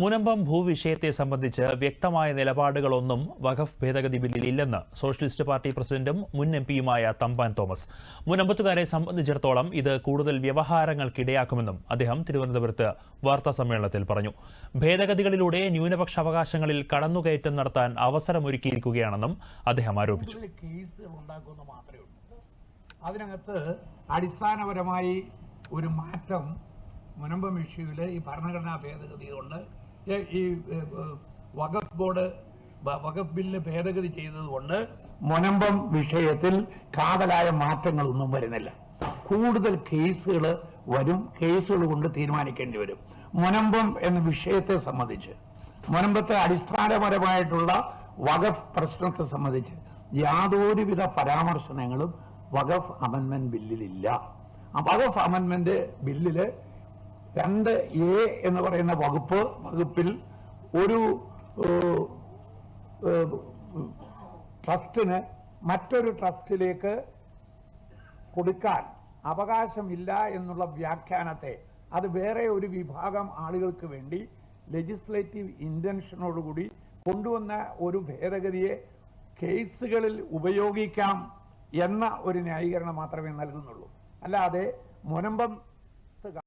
മുനമ്പം ഭൂവിഷയത്തെ സംബന്ധിച്ച് വ്യക്തമായ നിലപാടുകളൊന്നും വഖഫ് ഭേദഗതി ബില്ലിൽ ഇല്ലെന്ന് സോഷ്യലിസ്റ്റ് പാർട്ടി പ്രസിഡന്റും മുൻ എം പിയുമായ തമ്പാൻ തോമസ്. മുനമ്പത്തുകാരെ സംബന്ധിച്ചിടത്തോളം ഇത് കൂടുതൽ വ്യവഹാരങ്ങൾക്കിടയാക്കുമെന്നും അദ്ദേഹം തിരുവനന്തപുരത്ത് വാർത്താ സമ്മേളനത്തിൽ പറഞ്ഞു. ഭേദഗതികളിലൂടെ ന്യൂനപക്ഷ അവകാശങ്ങളിൽ കടന്നുകയറ്റം നടത്താൻ അവസരമൊരുക്കിയിരിക്കുകയാണെന്നും അദ്ദേഹം ആരോപിച്ചു. അതിനകത്ത് അടിസ്ഥാനപരമായി ഒരു മാറ്റം മുനമ്പം ഇഷ്യൂവിൽ ഈ ഭരണഘടനാ ഭേദഗതി കൊണ്ട് ഈ- വഖഫ് ബോർഡ് വഖഫ് ബില്ല് ഭേദഗതി ചെയ്തതുകൊണ്ട് മൊനമ്പം വിഷയത്തിൽ കാതലായ മാറ്റങ്ങളൊന്നും വരുന്നില്ല. കൂടുതൽ കേസുകൾ വരും കേസുകൾ കൊണ്ട് തീരുമാനിക്കേണ്ടി വരും. മൊനമ്പം എന്ന വിഷയത്തെ സംബന്ധിച്ച് മൊനമ്പത്തെ അടിസ്ഥാനപരമായിട്ടുള്ള വഖഫ് പ്രശ്നത്തെ സംബന്ധിച്ച് യാതൊരുവിധ പരാമർശനങ്ങളും വഖഫ് അമൻമെന്റ് ബില്ലിലില്ല. വഖഫ് അമെന്റ്മെന്റ് ബില്ലിൽ രണ്ട് എ എന്ന് പറയുന്ന വകുപ്പ് വകുപ്പിൽ ഒരു ട്രസ്റ്റിന് മറ്റൊരു ട്രസ്റ്റിലേക്ക് കൊടുക്കാൻ അവകാശമില്ല എന്നുള്ള വ്യാഖ്യാനത്തെ അത് വേറെ ഒരു വിഭാഗം ആളുകൾക്ക് വേണ്ടി ലെജിസ്ലേറ്റീവ് ഇന്റൻഷനോടുകൂടി കൊണ്ടുവന്ന ഒരു ഭേദഗതിയെ കേസുകളിൽ ഉപയോഗിക്കാം എന്ന ഒരു ന്യായീകരണം മാത്രമേ നൽകുന്നുള്ളൂ. അല്ലാതെ മുനമ്പം